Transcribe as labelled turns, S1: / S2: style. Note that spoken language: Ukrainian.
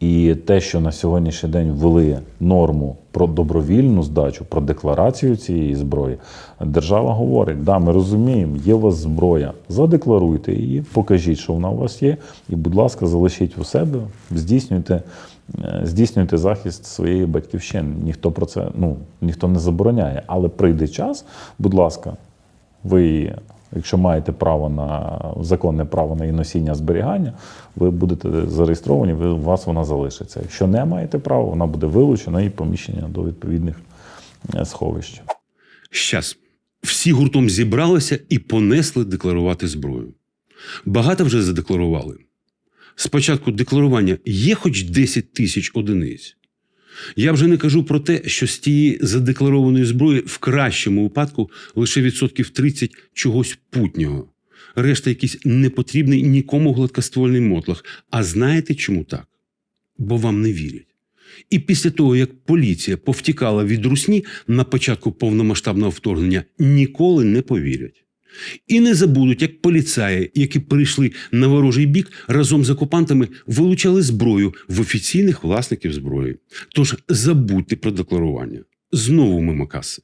S1: І те, що на сьогоднішній день ввели норму про добровільну здачу, про декларацію цієї зброї, держава говорить: да, ми розуміємо, є у вас зброя, задекларуйте її, покажіть, що вона у вас є, і, будь ласка, залишіть у себе, здійснюйте, е, здійснюйте захист своєї батьківщини. Ніхто про це ну, ніхто не забороняє. Але прийде час, будь ласка, ви, якщо маєте право на законне право на її носіння зберігання, ви будете зареєстровані, ви, у вас вона залишиться. Якщо не маєте права, вона буде вилучена і поміщена до відповідних е, сховищ.
S2: Щас. Всі гуртом зібралися і понесли декларувати зброю. Багато вже задекларували. Спочатку декларування є хоч 10 тисяч одиниць. Я вже не кажу про те, що з тієї задекларованої зброї в кращому випадку лише відсотків 30 чогось путнього. Решта якийсь непотрібний нікому гладкоствольний мотлах. А знаєте чому так? Бо вам не вірять. І після того, як поліція повтікала від русні на початку повномасштабного вторгнення, ніколи не повірять. І не забудуть, як поліцаї, які перейшли на ворожий бік, разом з окупантами вилучали зброю в офіційних власників зброї. Тож забудьте про декларування. Знову мимо каси.